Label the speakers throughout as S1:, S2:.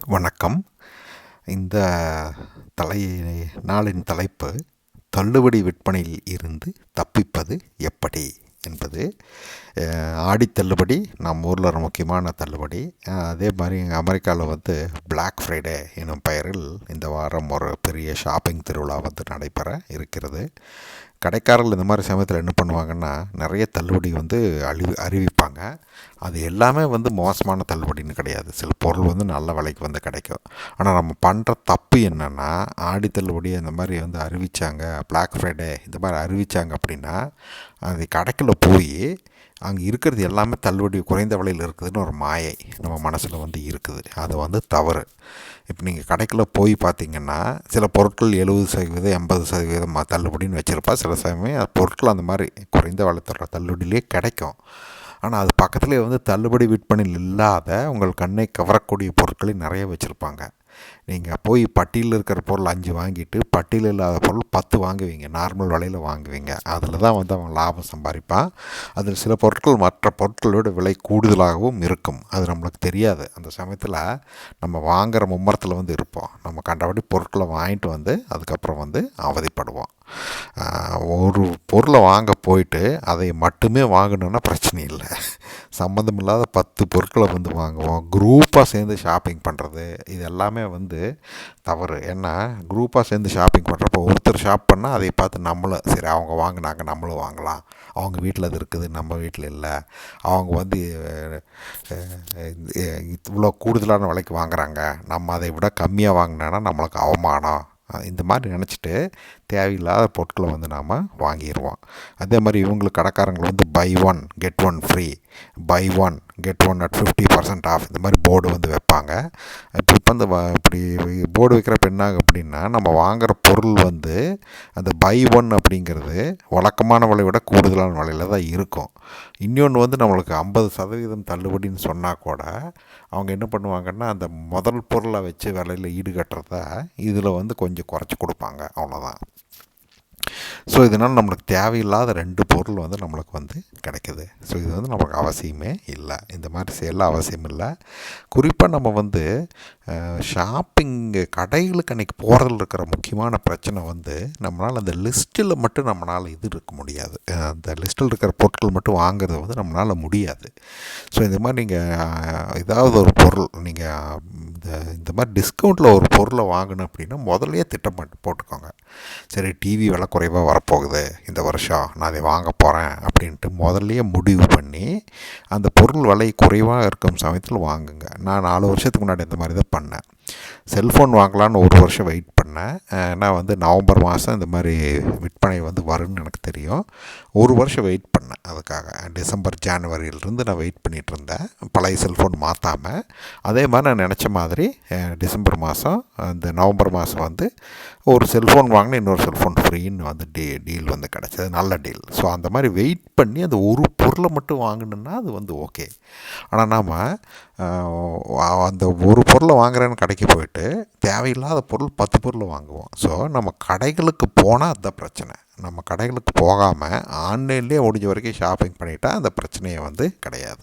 S1: வணக்கம். இந்த தலை நாளின் தலைப்பு தள்ளுபடி விற்பனையில் இருந்து தப்பிப்பது எப்படி என்பது. ஆடி தள்ளுபடி நம்ம ஊரில் ஒரு முக்கியமான தள்ளுபடி. அதே மாதிரி அமெரிக்காவில் வந்து பிளாக் ஃப்ரைடே எனும் பெயரில் இந்த வாரம் ஒரு பெரிய ஷாப்பிங் திருவிழா வந்து நடைபெற இருக்கிறது. கடைக்காரர்கள் இந்த மாதிரி சமயத்தில் என்ன பண்ணுவாங்கன்னா நிறைய தள்ளுபடி வந்து அழிவு அறிவிப்பாங்க. அது எல்லாமே வந்து மோசமான தள்ளுபடின்னு கிடையாது. சில பொருள் வந்து நல்ல விலைக்கு வந்து கிடைக்கும். ஆனால் நம்ம பண்ணுற தப்பு என்னென்னா ஆடி தள்ளுபடி அந்த மாதிரி வந்து அறிவித்தாங்க பிளாக் ஃப்ரைடே இந்த மாதிரி அறிவித்தாங்க அப்படின்னா அது கடைக்குள்ள போய் அங்கே இருக்கிறது எல்லாமே தள்ளுபடி குறைந்த விலையில் இருக்குதுன்னு ஒரு மாயை நம்ம மனசில் வந்து இருக்குது. அது வந்து தவறு. இப்போ நீங்கள் கடைக்குள்ள போய் பார்த்தீங்கன்னா சில பொருட்கள் எழுபது சதவீதம் எண்பது சதவீதம் தள்ளுபடின்னு வச்சுருப்பா. சில சமயம் பொருட்கள் அந்த மாதிரி குறைந்த வளத்துற தள்ளுபடியிலே கிடைக்கும். ஆனால் அது பக்கத்துலேயே வந்து தள்ளுபடி விற்பனையில் இல்லாத உங்கள் கண்ணை கவரக்கூடிய பொருட்களை நிறைய வச்சுருப்பாங்க. நீங்கள் போய் பட்டியலில் இருக்கிற பொருள் அஞ்சு வாங்கிட்டு பட்டியல் இல்லாத பொருள் பத்து வாங்குவீங்க. நார்மல் விலையில் வாங்குவீங்க. அதில் தான் வந்து அவன் லாபம் சம்பாதிப்பான் அதில் சில பொருட்கள் மற்ற பொருட்களோட விலை கூடுதலாகவும் இருக்கும். அது நம்மளுக்கு தெரியாது. அந்த சமயத்தில் நம்ம வாங்குகிற மும்மரத்தில் வந்து இருப்போம். நம்ம கண்டபடி பொருட்களை வாங்கிட்டு வந்து அதுக்கப்புறம் வந்து அவதிப்படுவோம். ஒரு பொருளை வாங்க போயிட்டு அதை மட்டுமே வாங்கணுன்னா பிரச்சனை இல்லை. சம்மந்தமில்லாத பத்து பொருட்களை வந்து வாங்குவோம். குரூப்பாக சேர்ந்து ஷாப்பிங் பண்ணுறது இது எல்லாமே வந்து தவறு. ஏன்னா குரூப்பாக சேர்ந்து ஷாப்பிங் பண்ணுறப்போ ஒருத்தர் ஷாப் பண்ணால் அதை பார்த்து நம்மளும் சரி அவங்க வாங்கினாங்க நம்மளும் வாங்கலாம். அவங்க வீட்டில் அது இருக்குது நம்ம வீட்டில் இல்லை. அவங்க வந்து இவ்வளோ கூடுதலான விலைக்கு வாங்குறாங்க. நம்ம அதை விட கம்மியாக வாங்கினோன்னா நம்மளுக்கு அவமானம். இந்த மாதிரி நினச்சிட்டு தேவையில்லாத பொருட்களை வந்து நாம் வாங்கிடுவோம் அதே மாதிரி இவங்களுக்கு கடைக்காரங்களை வந்து buy one get one free buy one get one at fifty percent off இந்த மாதிரி போர்டு வந்து வைப்பாங்க. இப்போ இப்போ அந்த வ- இப்படி போர்டு வைக்கிறப்ப என்ன ஆகும் அப்படின்னா நம்ம வாங்குகிற பொருள் வந்து அந்த பை ஒன் அப்படிங்கிறது வழக்கமான விலையை விட கூடுதலான விலையில் தான் இருக்கும். இன்னொன்று வந்து நம்மளுக்கு ஐம்பது சதவீதம் தள்ளுபடின்னு சொன்னால் கூட அவங்க என்ன பண்ணுவாங்கன்னா அந்த முதல் பொருளை வச்சு விலையில் ஈடுகட்டுறத இதில் வந்து கொஞ்சம் குறைச்சி கொடுப்பாங்க. அவ்வளோதான் ஸோ இதனால் நம்மளுக்கு தேவையில்லாத ரெண்டு பொருள் வந்து நம்மளுக்கு வந்து கிடைக்குது. ஸோ இது வந்து நமக்கு அவசியமே இல்லை. இந்த மாதிரி செயலில் அவசியம் இல்லை. குறிப்பாக நம்ம வந்து ஷாப்பிங்கு கடைகளுக்கு அன்றைக்கி போகிறதுல இருக்கிற முக்கியமான பிரச்சனை வந்து நம்மளால் அந்த லிஸ்ட்டில் மட்டும் நம்மளால் இது இருக்க முடியாது. அந்த லிஸ்ட்டில் இருக்கிற பொருட்கள் மட்டும் வாங்குறது வந்து நம்மளால் முடியாது. ஸோ இந்த மாதிரி நீங்கள் ஏதாவது ஒரு பொருள் நீங்கள் இந்த இந்த மாதிரி டிஸ்கவுண்ட்டில் ஒரு பொருளை வாங்கணும் அப்படின்னா முதல்லையே திட்டம் போட்டுக்கோங்க. சரி டிவி விலை குறைவாக வரப்போகுது. இந்த வருஷம் நான் அதை வாங்க போகிறேன் அப்படின்ட்டு முதல்லையே முடிவு பண்ணி அந்த பொருள் விலை குறைவாக இருக்கும் சமயத்தில் வாங்குங்க. நான் நாலு வருஷத்துக்கு முன்னாடி இந்த மாதிரி தான் பண்ணேன். செல்ஃபோன் வாங்கலான்னு ஒரு வருஷம் வெயிட் பண்ணேன். நான் வந்து நவம்பர் மாதம் இந்த மாதிரி விற்பனை வந்து வரும்னு எனக்கு தெரியும். ஒரு வருஷம் வெயிட் பண்ணேன் அதுக்காக. டிசம்பர் ஜான்வரியிலிருந்து நான் வெயிட் பண்ணிகிட்டு இருந்தேன். பழைய செல்ஃபோன் மாற்றாமல் அதே மாதிரி நான் நினச்ச மாதிரி டிசம்பர் மாதம் அந்த நவம்பர் மாதம் வந்து ஒரு செல்ஃபோன் வாங்கினா இன்னொரு செல்ஃபோன் ஃப்ரீன்னு வந்து டீ டீல் வந்து கிடச்சது. நல்ல டீல். ஸோ அந்த மாதிரி வெயிட் பண்ணி அந்த ஒரு பொருளை மட்டும் வாங்கணுன்னா அது வந்து ஓகே. ஆனால் நாம் அந்த ஒரு பொருளை வாங்குறேன்னு கடைக்கு போயிட்டு தேவையில்லாத பொருள் பத்து பொருள் வாங்குவோம். ஸோ நம்ம கடைகளுக்கு போனால் அதுதான் பிரச்சனை. நம்ம கடைகளுக்கு போகாமல் ஆன்லைன்லேயே முடிஞ்ச வரைக்கும் ஷாப்பிங் பண்ணிட்டால் அந்த பிரச்சனையே வந்து கிடையாது.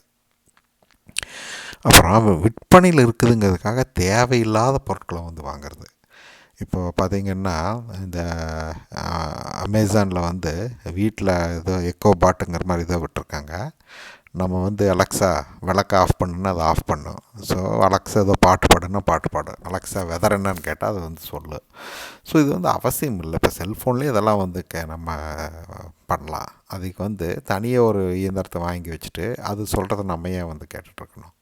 S1: அப்புறம் விற்பனையில் இருக்குதுங்கிறதுக்காக தேவையில்லாத பொருட்களை வந்து வாங்குறது. இப்போ பார்த்திங்கன்னா இந்த அமேசானில் வந்து வீட்டில் ஏதோ எக்கோ பாட்டுங்கிற மாதிரி ஏதோ விட்டுருக்காங்க. நம்ம வந்து அலெக்ஸா விளக்க ஆஃப் பண்ணுன்னா அதை ஆஃப் பண்ணும் ஸோ அலெக்ஸா ஏதோ பாட்டு பாடுன்னா பாட்டு பாடும் அலெக்ஸா வெதர் என்னன்னு கேட்டால் அது வந்து சொல்லு. ஸோ இது வந்து அவசியம் இல்லை. இப்போ செல்ஃபோன்லேயே இதெல்லாம் வந்து கே நம்ம பண்ணலாம். அதுக்கு வந்து தனியாக ஒரு இயந்திரத்தை வாங்கி வச்சுட்டு அது சொல்கிறத நம்ம ஏன் வந்து கேட்டுட்ருக்கணும்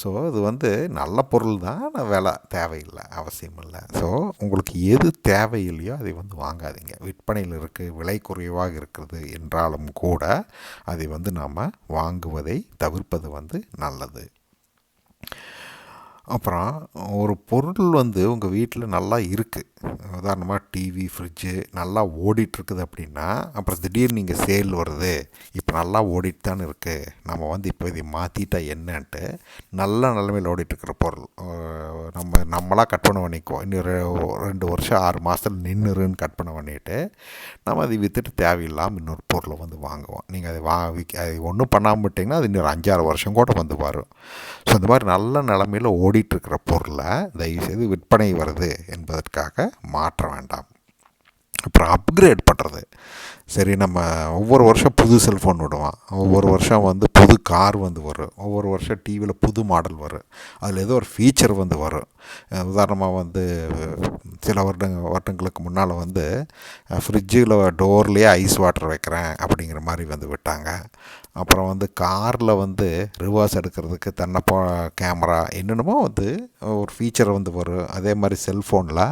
S1: ஸோ இது வந்து நல்ல பொருள் தான் விலை தேவையில்லை அவசியம் இல்லை ஸோ உங்களுக்கு எது தேவையில்லையோ அதை வந்து வாங்காதீங்க. விற்பனையில் இருக்குது விலை குறைவாக இருக்கிறது என்றாலும் கூட அதை வந்து நாம் வாங்குவதை தவிர்ப்பது வந்து நல்லது. அப்புறம் ஒரு பொருள் வந்து உங்கள் வீட்டில் நல்லா இருக்குது உதாரணமாக டிவி ஃப்ரிட்ஜு நல்லா ஓடிட்டுருக்குது அப்படின்னா அப்புறம் திடீர்னு நீங்கள் சேல் வருது. இப்போ நல்லா ஓடிட்டு தானே இருக்குது நம்ம வந்து இப்போ இதை மாற்றிட்டா என்னன்ட்டு நல்ல நிலைமையில் ஓடிட்டுருக்கிற பொருள். நம்ம நம்மளாக கட் பண்ண பண்ணிக்குவோம் இன்னும் ரெண்டு வருஷம் ஆறு மாதத்தில் நின்றுருன்னு கட் பண்ண பண்ணிட்டு நம்ம அதை விற்றுட்டு தேவையில்லாமல் இன்னொரு பொருளை வந்து வாங்குவோம். நீங்கள் அதை வா விற்க அது ஒன்றும் பண்ணாமல் விட்டிங்கன்னா அது இன்னொரு அஞ்சாறு வருஷம் கூட வந்து வரும். ஸோ இந்த மாதிரி நல்ல நிலமையில் ஓடி ஓடிட்டுருக்கிற பொருளை தயவுசெய்து விற்பனை வருது என்பதற்காக மாற்ற வேண்டாம். அப்புறம் அப்கிரேட் பண்ணுறது சரி நம்ம ஒவ்வொரு வருஷம் புது செல்ஃபோன் விடுவான். ஒவ்வொரு வருஷம் வந்து புது கார் வந்து வரும். ஒவ்வொரு வருஷம் டிவியில் புது மாடல் வரும். அதில் ஏதோ ஒரு ஃபீச்சர் வந்து வரும். உதாரணமாக வந்து சில வருடங்க வருடங்களுக்கு முன்னால் வந்து ஃப்ரிட்ஜில் டோர்லேயே ஐஸ் வாட்டர் வைக்கிறேன் அப்படிங்கிற மாதிரி வந்து விட்டாங்க. அப்புறம் வந்து காரில் வந்து ரிவர்ஸ் எடுக்கிறதுக்கு தன்னப்போ கேமரா என்னென்னமோ வந்து ஒரு ஃபீச்சர் வந்து வரும். அதே மாதிரி செல்ஃபோனில்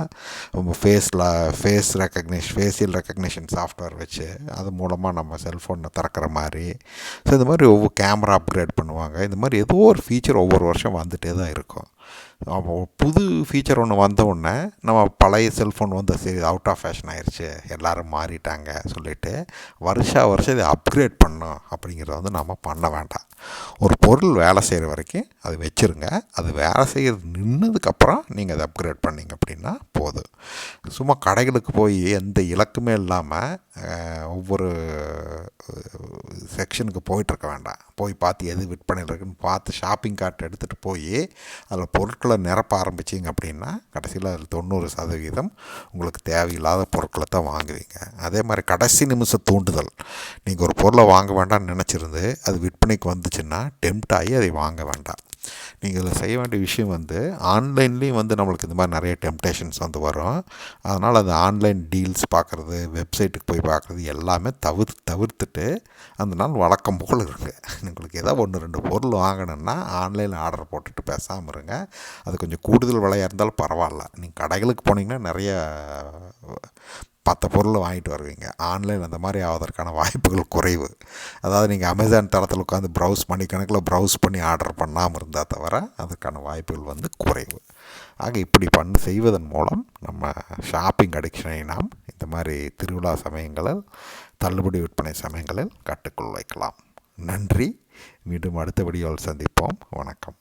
S1: ஃபேஸில் face recognise facial recognition software வச்சு அது மூலமாக நம்ம செல்ஃபோனை திறக்கிற மாதிரி. ஸோ இந்த மாதிரி ஒவ்வொரு கேமரா அப்கிரேட் பண்ணுவாங்க. இந்த மாதிரி ஏதோ ஒரு ஃபீச்சர் ஒவ்வொரு வருஷம் வந்துகிட்டே தான் இருக்கும். புது ஃபீச்சர் ஒன்று வந்த உடனே நம்ம பழைய செல்ஃபோன் வந்து சரி அவுட் ஆஃப் ஃபேஷன் ஆயிடுச்சு எல்லோரும் மாறிட்டாங்க சொல்லிவிட்டு வருஷா வருஷம் இதை அப்கிரேட் பண்ணோம் அப்படிங்கிறத வந்து நம்ம பண்ண வேண்டாம். ஒரு பொருள் வேலை செய்கிற வரைக்கும் அது வச்சுருங்க. அது வேலை செய்கிறது நின்னதுக்கப்புறம் நீங்கள் அதை அப்கிரேட் பண்ணிங்க அப்படின்னா போதும். சும்மா கடைகளுக்கு போய் எந்த இலக்குமே இல்லாமல் ஒவ்வொரு செக்ஷனுக்கு போயிட்டுருக்க வேண்டாம். போய் பார்த்து எது விற்பனையில் இருக்குன்னு பார்த்து ஷாப்பிங் கார்ட் எடுத்துகிட்டு போய் அதில் பொருட்களை நிரப்ப ஆரம்பிச்சிங்க அப்படின்னா கடைசியில் அதில் தொண்ணூறு சதவீதம் உங்களுக்கு தேவையில்லாத பொருட்களை தான் வாங்குவீங்க. அதே மாதிரி கடைசி நிமிஷ தூண்டுதல். நீங்கள் ஒரு பொருளை வாங்க வேண்டாம்னு நினச்சிருந்து அது விற்பனைக்கு வந்துச்சுன்னா டெம்ட் ஆகி அதை வாங்க வேண்டாம். நீங்கள் இதில் செய்ய வேண்டிய விஷயம் வந்து ஆன்லைன்லேயும் வந்து நம்மளுக்கு இந்த மாதிரி நிறைய டெம்டேஷன்ஸ் வந்து வரும். அதனால் அது ஆன்லைன் டீல்ஸ் பார்க்குறது வெப்சைட்டுக்கு போய் பார்க்குறது எல்லாமே தவிர் தவிர்த்துட்டு அந்த நாள் வழக்கம் போல் இருங்க. உங்களுக்கு ஏதோ ஒன்று ரெண்டு பொருள் வாங்கணுன்னா ஆன்லைனில் ஆர்டர் போட்டுட்டு பேசாமல் இருங்க. அது கொஞ்சம் கூடுதல் விலையாக இருந்தாலும் பரவாயில்ல. நீங்கள் கடைகளுக்கு போனீங்கன்னா நிறைய பத்து பொருள் வாங்கிட்டு வருவீங்க. ஆன்லைன் அந்த மாதிரி ஆவதற்கான வாய்ப்புகள் குறைவு. அதாவது நீங்கள் அமேசான் தரத்தில் உட்காந்து ப்ரௌஸ் பண்ணி கணக்கில் ப்ரௌஸ் பண்ணி ஆர்டர் பண்ணாமல் இருந்தால் தவிர அதுக்கான வாய்ப்புகள் வந்து குறைவு. ஆக இப்படி பண்ண செய்வதன் மூலம் நம்ம ஷாப்பிங் அடிக்ஷனை நாம் இந்த மாதிரி திருவிழா சமயங்களில் தள்ளுபடி விற்பனை சமயங்களில் கட்டுக்குள் வைக்கலாம். நன்றி. மீண்டும் அடுத்த வீடியோவில் சந்திப்போம். வணக்கம்.